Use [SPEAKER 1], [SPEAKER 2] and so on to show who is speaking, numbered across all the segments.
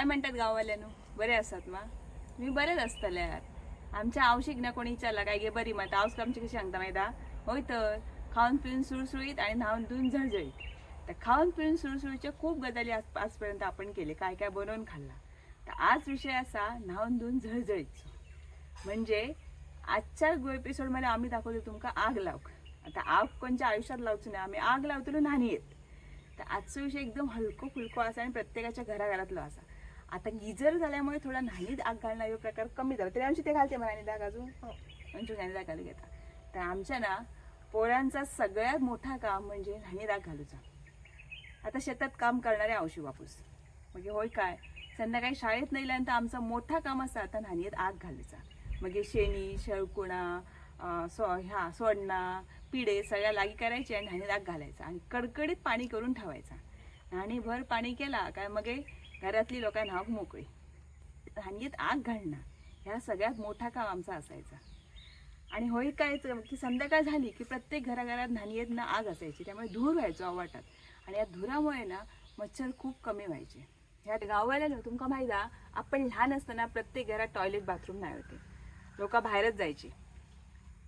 [SPEAKER 1] काय म्हणतात गाववाल्यानो? बरे असतात मा? मी बरेच असतले यार. आमच्या आवशिक ना कोणी विचारला काय गे बरी मात आवस आमची कशी सांगता माहिती होय तर खाऊन पिऊन सुळसुळीत आणि न्हावून धुवून झळझळीत. तर खाऊन पिऊन सुळसुळीच्या खूप गजाली आज आजपर्यंत आपण केले काय काय बनवून खाल्ला. तर आज विषय असा न्हावून धुवून झळझळीत. म्हणजे आजच्या एपिसोडमध्ये आम्ही दाखवतो तुमका आग लावक. आता आग कोणच्या आयुष्यात लावचो नाही आम्ही आग लावतो नाही येत. तर आजचा विषय एकदम हलको फुलको असा आणि प्रत्येकाच्या घराघरातलो असा. आता गिजर झाल्यामुळे थोडा न्हाणीत आग घालणं हे प्रकार कमी झाला. तरी आमची ते घालते म्हणाने दाग अजून. हो, म्हणजे न्हाणी दाग घालू घेता. तर आमच्या ना पोळ्यांचा सगळ्यात मोठा काम म्हणजे न्हाणी दाग घालूचा. आता शेतात काम करणारे आवशी वापूस म्हणजे होय काय? संध्याकाळी शाळेत नेल्यानंतर आमचा मोठा काम असा आता न्हाणीत आग घालायचा म्हणजे शेणी शेळकुणा सो ह्या सोडणा पिढे सगळ्या लागी करायचे आणि न्हाणीत आग घालायचा. आणि कडकडीत पाणी करून ठेवायचा. आणि भर पाणी केला काय मग हे घरातली लोकांना आग मोकळी. रांगेत आग घालणं ह्या सगळ्यात मोठा काम आमचा असायचा. आणि होय काय की संध्याकाळ झाली की प्रत्येक घराघरात न्हाणीत ना आग असायची. त्यामुळे धूर व्हायचो आवाटात. आणि या धुरामुळे ना मच्छर खूप कमी व्हायचे. ह्या गाववाल्यानं तुमका माहिती आहे आपण लहान असताना प्रत्येक घरात टॉयलेट बाथरूम नाही होते. लोक बाहेरच जायची.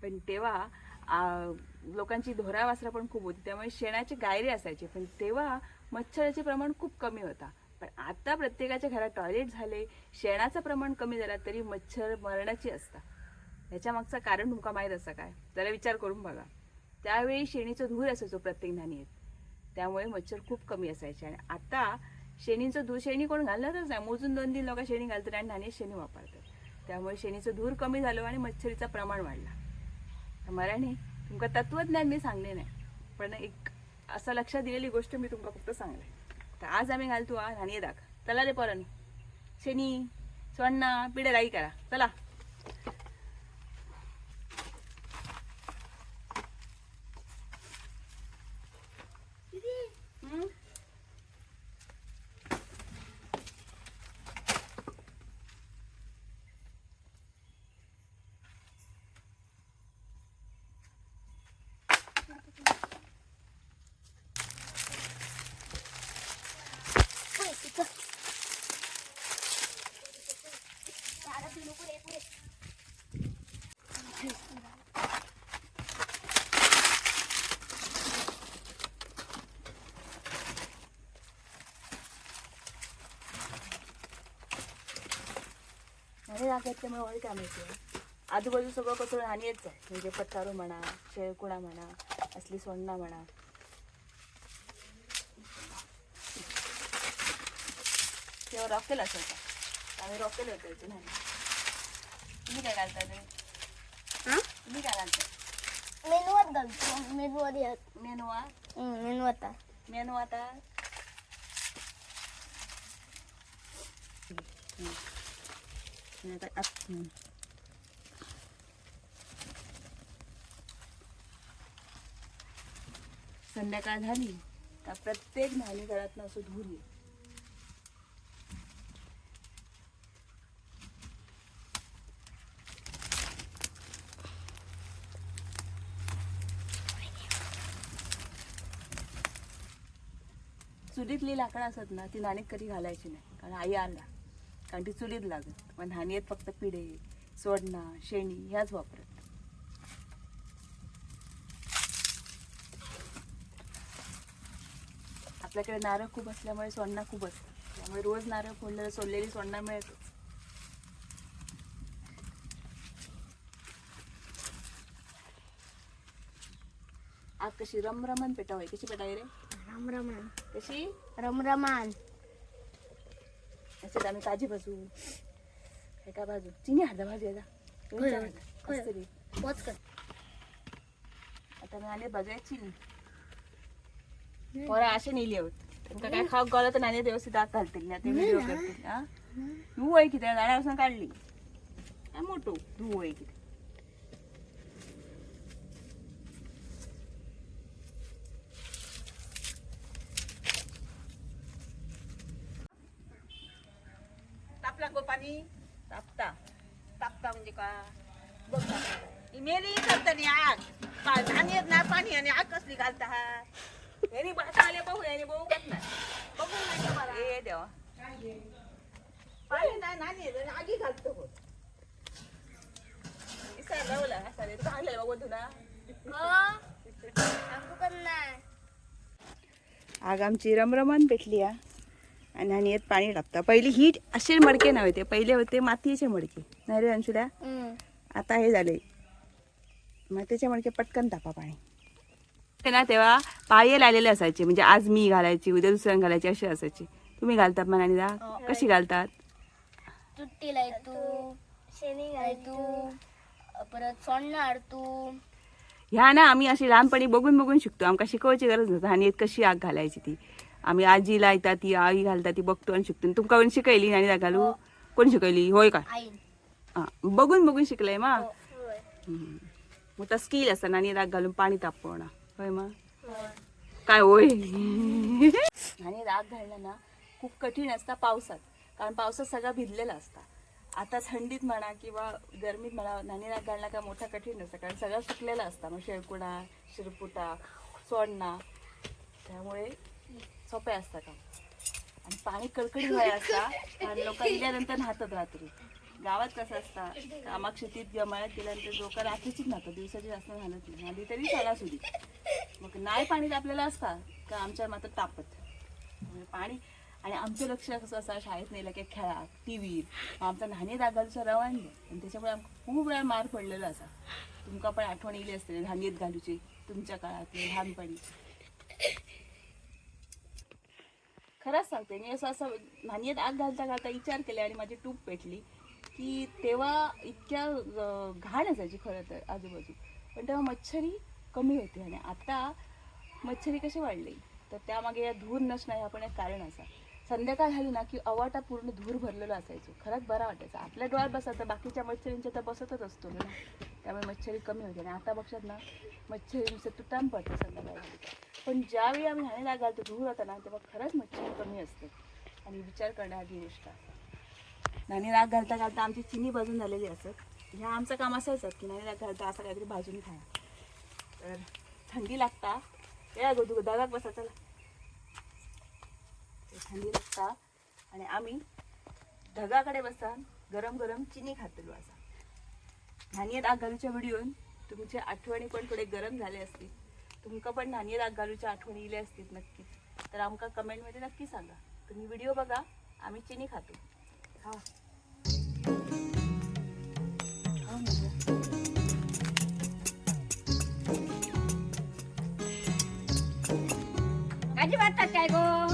[SPEAKER 1] पण तेव्हा लोकांची धोरावासरा पण खूप होती. त्यामुळे शेणाचे गायरे असायचे. पण तेव्हा मच्छराचे प्रमाण खूप कमी होता. पण आता प्रत्येकाच्या घरात टॉयलेट झाले शेणाचं प्रमाण कमी झालं तरी मच्छर मरणाची असता ह्याच्या मागचं कारण तुमका माहीत असं काय? जरा विचार करून बघा. त्यावेळी शेणीचं धूर असायचो प्रत्येक नाणीत त्यामुळे मच्छर खूप कमी असायचे. आणि आता शेणीचं धूर शेणी कोण घालणारच नाही. मोजून दोन तीन लोक शेणी घालतात आणि नाणी शेणी वापरतात. त्यामुळे शेणीचं धूर कमी झालं आणि मच्छरीचं प्रमाण वाढला. मराठी तुमका तत्वज्ञान मी सांगले नाही पण एक असं लक्षात दिलेली गोष्ट मी तुमका फक्त सांगले तर आज आम्ही घालतो आज धान्य दाख चला रे परन. शनी सोण्णा पिढे राई करा. चला. लागत त्यामुळे वळी काय माहिती आजूबाजू सगळं आणि येत आहे म्हणजे पत्तारू म्हणा शेळकुणा म्हणा असली सोंडा म्हणा. तेव्हा रॉकेल असायचा आम्ही रॉकेल होतो नाही. तुम्ही काय घालता ते?
[SPEAKER 2] हा?
[SPEAKER 1] तुम्ही काय घालता.
[SPEAKER 2] मेनूवर घालतो मेनूवर? येत
[SPEAKER 1] मेनवा
[SPEAKER 2] मेनू आता?
[SPEAKER 1] मेनू आता हम्म. संध्याकाळ झाली का प्रत्येक न्हाणी घरात असं धूर येईल चुलीतली लाकडं असत ना ती नाणीत कधी घालायची नाही कारण आई आणला कारण ती चुलीत लागत पण नाणीत फक्त पिढे सोडणा शेणी ह्याच वापरत. आपल्याकडे नारळ खूप असल्यामुळे सोडणा खूप असतं. त्यामुळे रोज नारळ फोडलेलं सोडलेली सोडणा मिळतो आग कशी रमरमन पेटावाय कशी पेटावी रे?
[SPEAKER 2] रमरमान.
[SPEAKER 1] कशी?
[SPEAKER 2] रमरमान.
[SPEAKER 1] याच्यात आम्ही काजी भाजू. काय का भाजू? चिनी अर्धा भाजू याचा. कस्तुरी. आता मी आले भाजूया चिनी पोरा असे नेली आहोत तुमका काय खाऊ गावला तर नाणे व्यवस्थित आत घालतील ना ते व्हिडिओ करतील. हा? तू आहे? किती झाडापासून काढली. काय मोठो? तू आहे किती? गो पाणी तापता तापता म्हणजे का बघ. ही मेली करतानी आग पाणी येत नाही पाणी आणि आग कसली घालता हा यांनी भाता आले बघू यांनी बघू बघ नाही बघू नाही का मला? ए देवा
[SPEAKER 3] आगी घालतो हो.
[SPEAKER 1] विसरला बोला चालेल चांगलं बघू तुला
[SPEAKER 2] सांगू पण नाही
[SPEAKER 1] आग आमची रमरमान पेटली हा आणि आणि यात पाणी टाकता. पहिली हीट असे मडके नव्हते पहिले होते मातीचे मडके. नाही रे अंशुल्या? आता हे झाले. मातीचे मडके पटकन तापा पाणी. ते ना तेव्हा पाळी आलेले असायचे. म्हणजे आज मी घालायची उद्या दुसऱ्यानं घालायची अशी असायची. तुम्ही घालतात मनाने दा कशी घालतात?
[SPEAKER 2] तुट्टी लायतू शेणी घालतू परत सोन्न हाडतू
[SPEAKER 1] ह्या ना आम्ही अशी लहानपणी बघून बघून शिकतो. आमका शिकवायची गरज नसते आणि कशी आग घालायची ती. आम्ही आजीला येतात ती आई घालतात ती बघतो आणि शिकतो. तुमका कोण शिकयली आणि घालू कोण शिकयली होय का?
[SPEAKER 2] आईन
[SPEAKER 1] हा बघून बघून शिकलंय मा. मग तर स्किल असतं नाणी राग घालून पाणी तापवणं. होय मग काय होय? आणि राग घालणं ना खूप कठीण असतं पावसात. कारण पावसात सगळा भिजलेला असता. आता थंडीत म्हणा किंवा गरमीत म्हणा नाणी राग घालणं काय मोठा कठीण नसतं. कारण सगळं सुकलेलं असतं. मग शेळकुडा शिरपुटा सोडणा. त्यामुळे सोपे असतात हो. आणि पाणी कडकडीत व्हाय असता आणि लोक इल्यानंतर नाहतात रात्री. गावात कसं असतं कामाक शेतीत किंवा मळ्यात गेल्यानंतर लोक रात्रीचीच नाहतात दिवसाची जास्त घालत नाही. आधी तरी सणासुदी मग नाही पाणी आपल्याला असता का आमच्या मात्र तापत. म्हणजे पाणी आणि आमचं लक्ष कसं असं शाळेत नेलं की खेळा टी व्ही आमचा न्हाणी दागालचं रवान आणि त्याच्यामुळे आमका खूप वेळा मार पडलेला असा. तुमका पण आठवण येईल असते धान्यत घालूची तुमच्या काळातले लहानपणी. खरंच सांगते मी असं असं नाणीत आग घालता घालता विचार केले आणि माझी टूप पेटली की तेव्हा इतक्या घाण असायची खरं तर आजूबाजू. पण तेव्हा मच्छरी कमी होती आणि आता मच्छरी कशी वाढली तर त्यामागे या धूर नसणं हे आपण एक कारण असा. संध्याकाळ झाली ना की अवाटा पूर्ण धूर भरलेला असायचो. खरंच बरा वाटायचा. आपल्या डोळ्यात बसत तर बाकीच्या मच्छरींच्या तर बसतच असतो ना. त्यामुळे मच्छरी कमी होते. आणि आता बघशात ना मच्छरींचं तुटाम पडतं संध्याकाळ झाली. पण ज्यावेळी आम्ही हाणेला घालतो धूर होता ना तेव्हा खरंच मच्छर कमी असते. आणि विचार करण्याआधी गोष्ट. नाणी राग घालता घालता आमची चिनी भाजून झालेली असत. ह्या आमचं काम असायचं की नाणी राग घालता असं काहीतरी भाजून खाया. तर थंडी लागता. या गोदू दगाक बसा चला. थंडी लागता आणि आम्ही ढगाकडे बसान गरम गरम चिनी खातलो असा. नाणी राग घालूच्या व्हिडिओन तुमचे आठवणी पण थोडे गरम झाले असतील. तुमका पण नाणी राग घालूच्या आठवणी इले असतील नक्कीच तर आमका कमेंटमध्ये नक्की सांगा. तुम्ही व्हिडिओ बघा आम्ही चिनी खातो. हा. खाऊ
[SPEAKER 3] काय गो